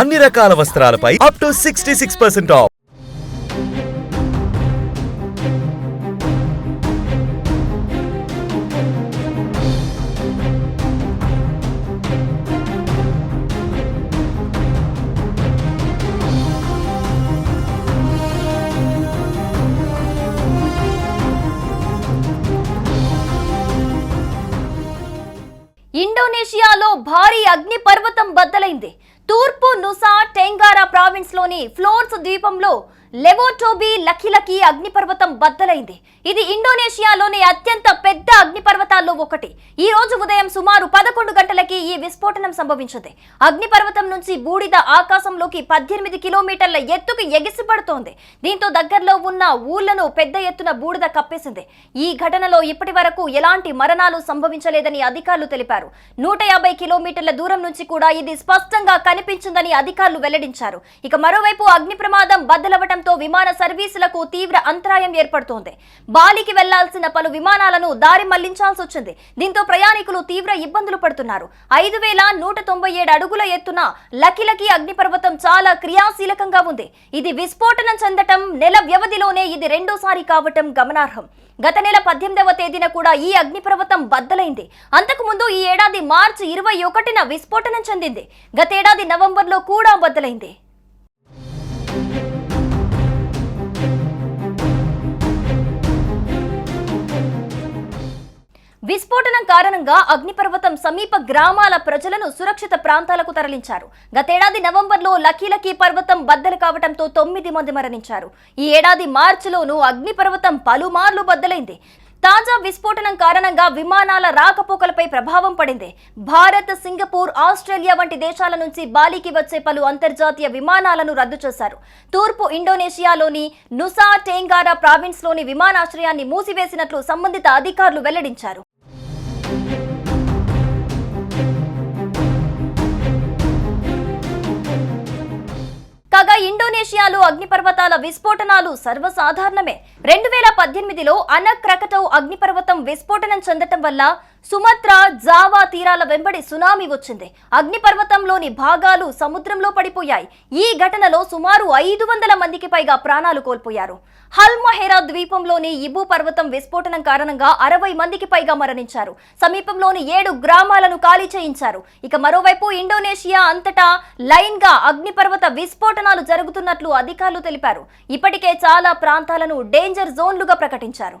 అన్ని రకాల వస్త్రాలపై up to sixty six percent off ఇండోనేషియాలో భారీ అగ్ని పర్వతం బద్దలైంది. తూర్పు నుసా టెంగారా ప్రావిన్స్లోని ఫ్లోర్స్ ద్వీపంలో లెవోటోబీ లఖిలకి అగ్నిపర్వతం బద్దలైంది. ఇది ఇండోనేషియాలోని అత్యంత పెద్ద అగ్నిపర్వతాల్లో ఒకటి. ఈ రోజు ఉదయం సుమారు పదకొండు గంటలకి ఈ విస్ఫోటనం సంభవించింది. అగ్నిపర్వతం నుంచి బూడిద ఆకాశంలోకి పద్దెనిమిది కిలోమీటర్ల ఎత్తుకు ఎగిసిపడుతోంది. దీంతో దగ్గరలో ఉన్న ఊళ్ళను పెద్ద ఎత్తున బూడిద కప్పేసింది. ఈ ఘటనలో ఇప్పటి వరకు ఎలాంటి మరణాలు సంభవించలేదని అధికారులు తెలిపారు. నూట యాభై కిలోమీటర్ల దూరం నుంచి కూడా ఇది స్పష్టంగా కనిపించిందని అధికారులు వెల్లడించారు. ఇక మరోవైపు అగ్ని ప్రమాదం బద్దలవటంతో విమాన సర్వీసులకు తీవ్ర అంతరాయం ఏర్పడుతోంది. బాలికి వెళ్ళాల్సిన పలు విమానాలను దారి మళ్ళించాల్సి వచ్చింది. దీంతో ప్రయాణికులు తీవ్ర ఇబ్బందులు పడుతున్నారు. ఐదు వేల నూట తొంభై ఏడు అడుగుల ఎత్తున లకిలకి అగ్నిపర్వతం చాలా క్రియాశీలకంగా ఉంది. ఇది విస్ఫోటనం చెందటం నెల వ్యవధిలోనే ఇది రెండోసారి కావటం గమనార్హం. గత నెల పద్దెనిమిదవ తేదీన కూడా ఈ అగ్నిపర్వతం బద్దలైంది. అంతకుముందు ఈ ఏడాది మార్చి ఇరవై ఒకటిన విస్ఫోటనం చెందింది. గతేడాది నవంబర్లో కూడా బద్దలైంది. విస్ఫోటనం కారణంగా అగ్నిపర్వతం సమీప గ్రామాల ప్రజలను సురక్షిత ప్రాంతాలకు తరలించారు. గతేడాది నవంబర్లో లకీలకీ పర్వతం బద్దలు కావడంతో తొమ్మిది మంది మరణించారు. ఈ ఏడాది మార్చిలోనూ అగ్నిపర్వతం పలుమార్లు బద్దలైంది. తాజా విస్ఫోటనం కారణంగా విమానాల రాకపోకలపై ప్రభావం పడింది. భారత్ సింగపూర్ ఆస్ట్రేలియా వంటి దేశాల నుంచి బాలికి వచ్చే పలు అంతర్జాతీయ విమానాలను రద్దు చేశారు. తూర్పు ఇండోనేషియాలోని నుసా టేంగారా ప్రావిన్స్లోని విమానాశ్రయాన్ని మూసివేసినట్లు సంబంధిత అధికారులు వెల్లడించారు. కాగా ఇండోనేషియాలో అగ్నిపర్వతాల విస్ఫోటనాలు సర్వసాధారణమే. రెండు వేల పద్దెనిమిదిలో అనక్ క్రకటౌ అగ్నిపర్వతం విస్ఫోటనం చెందటం వల్ల సుమత్రా జావా తీరాల వెంబడి సునామీ వచ్చింది. అగ్నిపర్వతంలోని భాగాలు సముద్రంలో పడిపోయాయి. ఈ ఘటనలో సుమారు ఐదు వందల మందికి పైగా ప్రాణాలు కోల్పోయారు. హల్మహెరా ద్వీపంలోని ఇబు పర్వతం విస్ఫోటనం కారణంగా అరవై మందికి పైగా మరణించారు. సమీపంలోని ఏడు గ్రామాలను ఖాళీ చేయించారు. ఇక మరోవైపు ఇండోనేషియా అంతటా లైన్గా అగ్నిపర్వత విస్ఫోటనాలు జరుగుతున్నట్లు అధికారులు తెలిపారు. ఇప్పటికే చాలా ప్రాంతాలను డేంజర్ జోన్లుగా ప్రకటించారు.